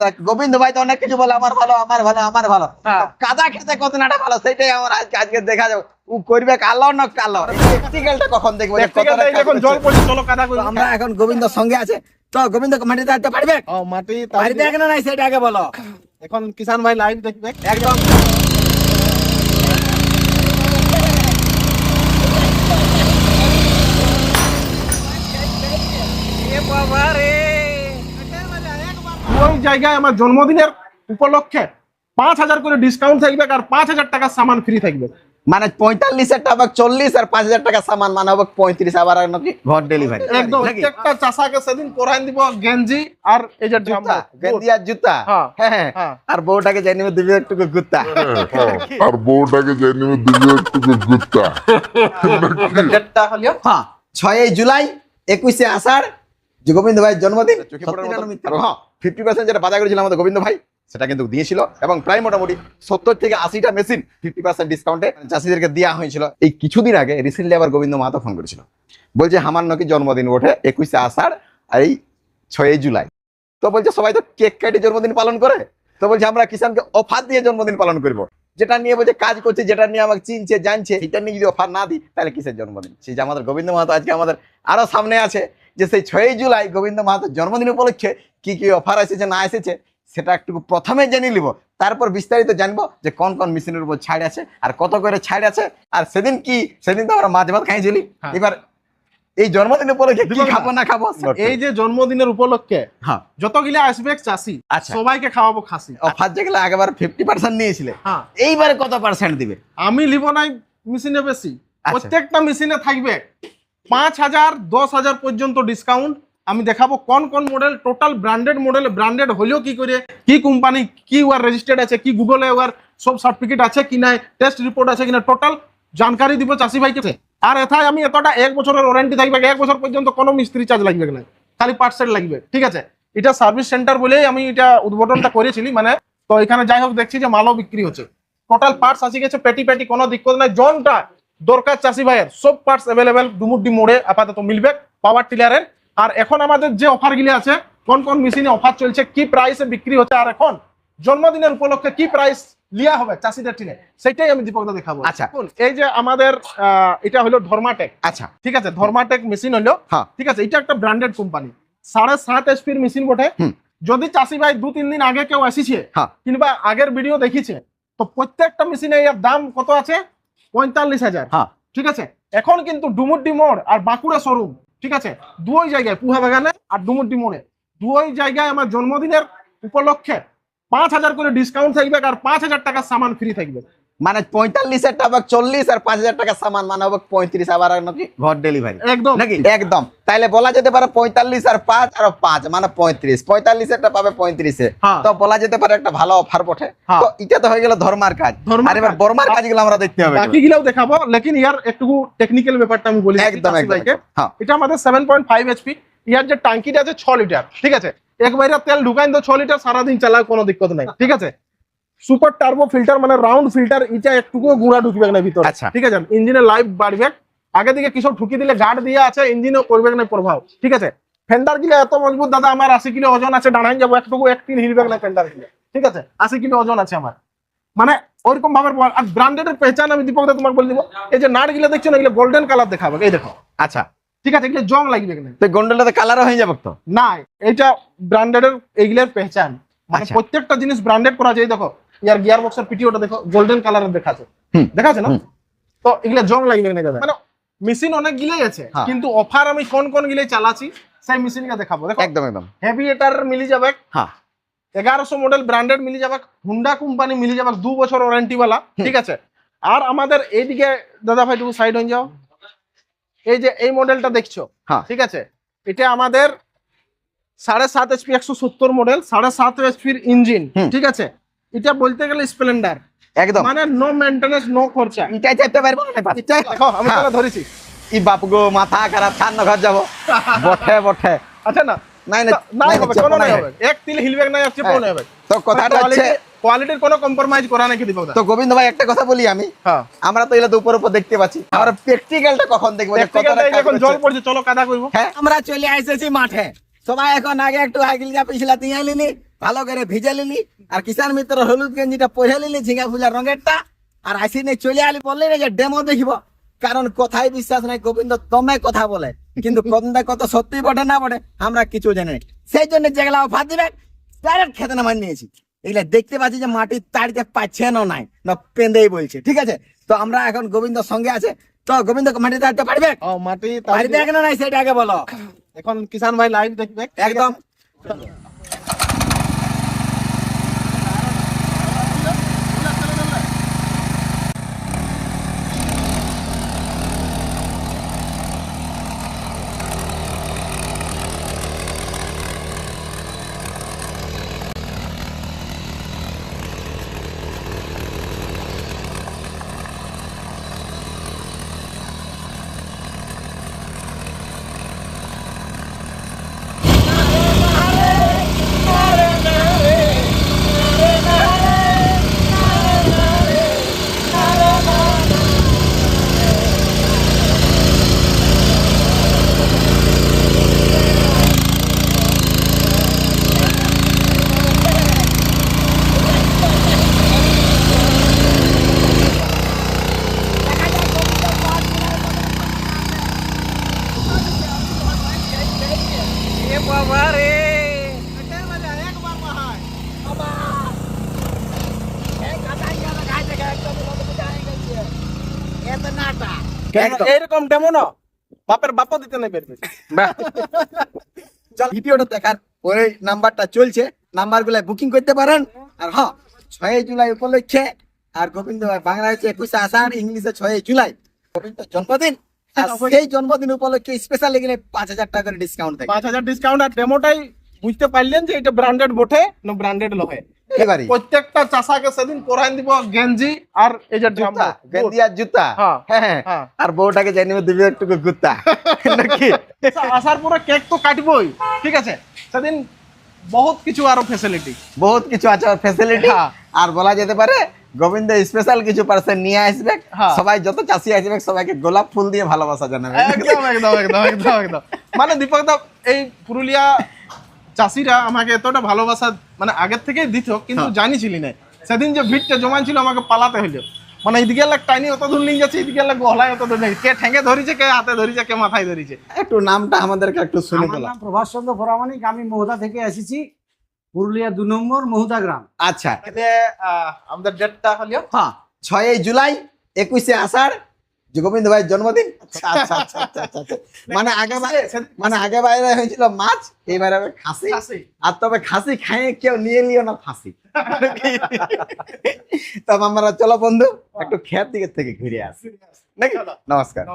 দেখ, গোবিন্দ ভাই তো অনেক কিছু বলে আমার ভালো আমার ভালো আমার ভালো। হ্যাঁ। কাদা খেতে কত নাটা ভালো সেটাই আমার আজকে আজকে দেখা যাবে। ও করবে কালো না কালো। প্র্যাকটিক্যালটা কখন দেখব এখন জল। পড়ছে চলো কাদা করি আমরা এখন গোবিন্দর সঙ্গে আছে। তো গোবিন্দ মাটিতে আসতে পারবে? ও মাটি পারবে না নাই সেটা আগে বলো। এখন কিষান ভাই লাইন দেখবে। একদম। ওই জায়গায় আমার জন্মদিনের উপলক্ষে পাঁচ হাজার করে ডিসকাউন্ট থাকবে আর পাঁচ হাজার টাকার সামান ফ্রি থাকবে। মানে পঁয়তাল্লিশের টাকা চল্লিশ আর পাঁচ হাজার টাকা সামান মানে হবে পঁয়ত্রিশ আবার নাকি ঘর ডেলিভারি একদম প্রত্যেকটা চাষাকে সেদিন পরাই দিব গেঞ্জি আর এই যে জুতা গেঞ্জি আর জুতা। হ্যাঁ, হ্যাঁ হ্যাঁ। হ্যাঁ। আর বউটাকে জানি দিবি একটু গুত্তা আর বউটাকে জানি দিবি একটু গুত্তা ডেটটা হলো হ্যাঁ ছয়ই জুলাই একুশে আষাঢ় গোবিন্দ ভাইয়ের জন্মদিন? হ্যাঁ। ফিফটি পার্সেন্ট যেটা বাধা করেছিল আমাদের গোবিন্দ ভাই, সেটা কিন্তু দিয়েছিল। এবং প্রায় মোটামুটি সত্তর থেকে আশিটা মেশিন ফিফটি পার্সেন্ট ডিসকাউন্টে চাষিদেরকে দেওয়া হয়েছিল। এই কিছুদিন আগে রিসেন্টলি আবার গোবিন্দ মাহাতো ফোন করেছিল। বলছে, আমার নাকি জন্মদিন ওঠে একুশে আষাঢ়, আর এই ছয়ই জুলাই। তো বলছে, সবাই তো কেক কেটে জন্মদিন পালন করে? তো বলছে, আমরা কিষানকে অফার দিয়ে জন্মদিন পালন করব। যেটা নিয়ে বলছে, কাজ করছে, যেটা নিয়ে আমাকে চিনছে, জানছে, সেটা নিয়ে যদি অফার না দিই, তাহলে কিসের জন্মদিন? সেই যে আমাদের গোবিন্দ মাহাতো আজকে আমাদের আরও সামনে আছে। যে সেই ছয়ই জুলাই গোবিন্দ মাহাতোর জন্মদিন উপলক্ষে কি কি অফার এসেছে না এসেছে সেটা একটু প্রথমে জেনে নিব। তারপর বিস্তারিত জানব যে কোন কোন মেশিনের উপর ছাড় আছে আর কত করে ছাড় আছে। আর সেদিন কি সেদিন তো আমরা মাছ ভাত খাইছিলি হ্যাঁ। এবার এই জন্মদিন উপলক্ষে কি খাব না খাব এই যে জন্মদিনের উপলক্ষে হ্যাঁ। যতগুলা আসবে চাষি আচ্ছা। সবাইকে খাওয়াবো খাসি। অফার যেগুলো আগেবার ফিফটি পার্সেন্ট নিয়েছিলে। হ্যাঁ। এইবারে কত পার্সেন্ট দিবে? আমি লিব নাই মেশিনে বেশি। আচ্ছা। প্রত্যেকটা মেশিনে থাকবে পাঁচ হাজার, দশ হাজার পর্যন্ত ডিসকাউন্ট আমি দেখাবো কোন কোন model total branded model branded হলেও কি করে, কি কোম্পানি কি ওয়ার রেজিস্টার্ড আছে, কি গুগলে ওয়ার সব সার্টিফিকেট আছে কি নাই টেস্ট রিপোর্ট আছে কিনা টোটাল জানকারি দিব চাষি ভাইকে। আর এথায় আমি এতটা এক বছরের ওয়ারেন্টি থাকবে, এক বছর পর্যন্ত কোনো মিস্ত্রি চার্জ লাগবে না, খালি পার্টসেল লাগবে, ঠিক আছে? এটা সার্ভিস সেন্টার বলেই আমি এটা উদ্বোধনটা করেছিলি মানে তো এখানে যাই হোক দেখছি যে মালও বিক্রি হচ্ছে। টোটাল পার্টস আসি গেছে পেটি পেটি কোনো দিক্কত নাই, জনটা দরকার চাষি ভাইয়ের। সব পার্টস অ্যাভেলেবেল ডুমুডি মোড়ে আপাতত মিলবে পাওয়ার টিলারের আর এখন আমাদের যে অফার গুলি আছে কোন কোন মেশিনে অফার চলছে কি প্রাইসে বিক্রি হচ্ছে আর এখন জন্মদিনের উপলক্ষে কি প্রাইস লিয়া হবে চাষিদের টিনে সেটাই আমি দীপকদা দেখাবো। আচ্ছা। এই যে আমাদের এটা হলো ধর্মাটেক। আচ্ছা। ঠিক আছে ধর্মাটেক মেশিন হলো হ্যাঁ। ঠিক আছে এটা একটা ব্র্যান্ডেড কোম্পানি সাড়ে সাত এসপির মেশিন বটে। যদি চাষি ভাই দু তিন দিন আগে কেউ আসিছে হ্যাঁ। কিংবা আগের ভিডিও দেখিছে তো প্রত্যেকটা মেশিনে এর দাম কত আছে? পঁয়তাল্লিশ হাজার। হ্যাঁ। ঠিক আছে? এখন কিন্তু ডুমুরডি মোড় আর বাঁকুড়া শোরুম ঠিক আছে? দুই জায়গায় পুহা বাগানে আর ডুমুরডি মোড়ে দুই জায়গায় আমার জন্মদিনের উপলক্ষে পাঁচ হাজার করে ডিসকাউন্ট থাকবে আর পাঁচ হাজার টাকার সামান ফ্রি থাকবে। মানে পঁয়তাল্লিশের টাকা চল্লিশ আর পাঁচ হাজার টাকা সামান মানে হবে পঁয়ত্রিশ আবার নাকি ঘর ডেলিভারি একদম। নাকি? একদম। তাইলে বলা যেতে পারে পঁয়তাল্লিশ আর পাঁচ আর পাঁচ মানে পঁয়ত্রিশ। পঁয়তাল্লিশ পঁয়তাল্লিশেরটা পাবে পঁয়ত্রিশে। হ্যাঁ। তো বলা যেতে পারে একটা ভালো অফার বটে। হ্যাঁ। তো এটা তো হয়ে গেল ধর্মার কাজ। আর এবার কাজ। বর্মার কাজগুলো আমরা দেখতে হবে বাকি গুলাও দেখাবো লেকিন ইয়ার একটু টেকনিক্যাল ব্যাপারটা আমি বলি। একদম একদম হ্যাঁ। এটা আমাদের সেভেন পয়েন্ট ফাইভ এইচপি ইয়ার যে টাঙ্কিটা আছে ছ লিটার ঠিক আছে? একবারে তেল ঢুকাইন তো ছ লিটার সারাদিন চালাও কোনো দিক্কত নাই। ঠিক আছে? সুপার টার্বো ফিল্টার মানে রাউন্ড ফিল্টার এটা একটুকু গুঁড়া ঢুকবে না ভিতরে। আচ্ছা। ঠিক আছে? ইঞ্জিনের লাইফ বাড়বে। আগে দিকে কিছু ঢুকি দিলে গার্ড দিয়ে আছে ইঞ্জিনও করবে না প্রভাব। ঠিক আছে? ফেন্ডার গিলে এত মজবুত দাদা আমার আশি কিলো ওজন আছে দাঁড়াই যাব একটুকু এক তিন হিলবে না ফেন্ডার গিলে। ঠিক আছে? আশি কিলো ওজন আছে আমার। মানে ওইরকম ভাবে আর ব্র্যান্ডেড এর পেহচান আমি দীপক দা তোমাকে বলে দিব। এই যে নাট গিলা দেখছ না এগুলো গোল্ডেন কালার দেখাবে। এই দেখো। আচ্ছা। ঠিক আছে? এগুলো জং লাগবে না তো গন্ডলটাতে কালারও হয়ে যাবে তো? না এটা ব্র্যান্ডেডের এইগুলোর পেহচান মানে আচ্ছা। প্রত্যেকটা জিনিস ব্র্যান্ডেড করা যায় দেখো ইয়ার গিয়ার বক্সের পিটিওটা দেখো গোল্ডেন কালারের দেখাচ্ছে। হুম। দেখাচ্ছে না? তো এগুলা জং লাগবে না মানে মেশিন অনেক গিলাই আছে হ্যাঁ। কিন্তু অফার আমি কোন কোন গিলাই চালাচ্ছি সেই মেশিন দেখাবো। দেখো একদম একদম। হেভি এটার মিলি যাবে। হ্যাঁ। এগারোশো মডেল ব্র্যান্ডেড মিলি যাবে হুন্ডা কোম্পানি মিলি যাবে দু বছর ওয়ারেন্টি ওয়ালা ঠিক আছে? আর আমাদের এইদিকে দাদা ভাই তুমি সাইড হয়ে যাও। এই যে এই মডেলটা দেখছ হ্যাঁ। ঠিক আছে? এটা আমাদের সাড়ে সাত এইচপি একশো সত্তর মডেল সাড়ে সাত এইচপির ইঞ্জিন ঠিক আছে? এটা বলতে গেলে স্প্লেন্ডার। একদম। মানে নো মেনটেন্স নো খরচা। এটাই চাইতে পারব না। এটাই দেখো আমি হ্যাঁ। তাহলে ধরেছি। ই বাপ গো মাথা খারাপ ঠান ঘর যাব। বঠে বঠে। আচ্ছা না নাই না, নাই হবে কোনো নাই হবে। এক তিল হিলবে নাই চেপো হ্যাঁ। হবে। তো কথাটা হচ্ছে কোয়ালিটির কোনো কম্প্রোমাইজ করা নাকি দীপক দা তো গোবিন্দ ভাই একটা কথা বলি আমি। হ্যাঁ। আমরা তো এগুলো তো উপর উপর দেখতে পাচ্ছি। আমরা প্র্যাকটিক্যালটা কখন দেখব? এখন জল পড়ছে চলো কাদা করব। হ্যাঁ। আমরা চলে এসেছি মাঠে। সবাই এখন আগে একটু আইগিল যা পিছলা দিয়ে ভালো করে ভিজে লিলি আর কিষান মিত্র হলুদ গেঞ্জিটা পরে লিলি ঝিঙ্গা ফুলার রঙেরটা আর আসি নেই চলে আলি বললি না যে ডেমো দেখিব। কারণ কথাই বিশ্বাস নাই গোবিন্দ তমে কথা বলে। কিন্তু কোনটা কত সত্যি বটে না বটে আমরা কিছু জানি না। সেই জন্য যেগুলা অফার দিবে ডাইরেক্ট খেতে নামাই নিয়েছি। এগুলা দেখতে পাচ্ছি যে মাটির তাড়িতে পাচ্ছে না নাই না পেঁদেই বলছে ঠিক আছে? তো আমরা এখন গোবিন্দর সঙ্গে আছে তো গোবিন্দ মাটির তাড়িতে পারবে ও মাটি পারবে কেন নাই সেটা আগে বলো। এখন কিষান ভাই লাইভ দেখবে। একদম। ডেমো না বাপের বাপও দিতে নেই পারবে চল ভিডিওটা দেখার পরে নাম্বারটা চলছে। নাম্বারগুলা বুকিং করতে পারেন। আর হ্যাঁ ছয় জুলাই উপলক্ষে আর গোবিন্দ ভাই বাংলা হচ্ছে একুশে আষাঢ় ইংলিশে ছয় জুলাই। গোবিন্দ জন্মদিন। আর সেই জন্মদিন উপলক্ষে স্পেশাল এখানে পাঁচ হাজার টাকা করে ডিসকাউন্ট দেয় পাঁচ হাজার ডিসকাউন্ট আর ডেমোটাই বুঝতে পারলেন যে এটা ব্র্যান্ডেড বটে না ব্র্যান্ডেড লহে। প্রত্যেকটা চাষাকে সেদিন পরাই দিব গেঞ্জি আর এই যে জুতা গেন্দি আর জুতা। হ্যাঁ, হ্যাঁ হ্যাঁ। আর বউটাকে জানি দিবি একটু গুত্তা নাকি? আসার পরে কেক তো কাটবই। ঠিক আছে? সেদিন বহুত কিছু আরও ফ্যাসিলিটি বহুত কিছু আছে ফ্যাসিলিটি। আর বলা যেতে পারে গোবিন্দ স্পেশাল কিছু পার্সেন্ট নিয়ে আসবে। সবাই যত চাষি আসবে সবাইকে গোলাপ ফুল দিয়ে ভালোবাসা জানাবে। একদম একদম একদম একদম একদম। মানে দীপক দা এই পুরুলিয়া চাষিরা আমাকে এতটা ভালোবাসা মানে আগের থেকেই দিত কিন্তু জানিছিলি না সেদিন যে ভিড়টা জমা ছিল আমাকে পালাতে হইল। মানে এইদিকে লাগ টাইনি অত দূর নিয়ে যাচ্ছে এইদিকে লাগ গহলায় অত দূর নেই। কে ঠেঙ্গে ধরিছে কে হাতে ধরিছে কে মাথায় ধরিছে। একটু নামটা আমাদেরকে একটু শুনে আমার বলো। নাম প্রভাস চন্দ্র প্রামাণিক আমি মহুদা থেকে এসেছি পুরুলিয়া দু নম্বর মহুদা গ্রাম। আচ্ছা। এতে আহ, আমাদের ডেটটা হলো হ্যাঁ ছয়ই জুলাই একুশে আষাঢ় যে গোবিন্দ ভাইয়ের জন্মদিন? আচ্ছা আচ্ছা আচ্ছা। মানে আগে বাইরে মানে আগে বাইরে হয়েছিল মাছ এবার হবে খাসি। খাসি। আর তবে খাসি খাইয়ে কেউ নিয়ে নিও না ফাঁসি। তবে আমরা চলো বন্ধু একটু খেয়ার দিকের থেকে ঘুরে আসি। নাকি? নমস্কার।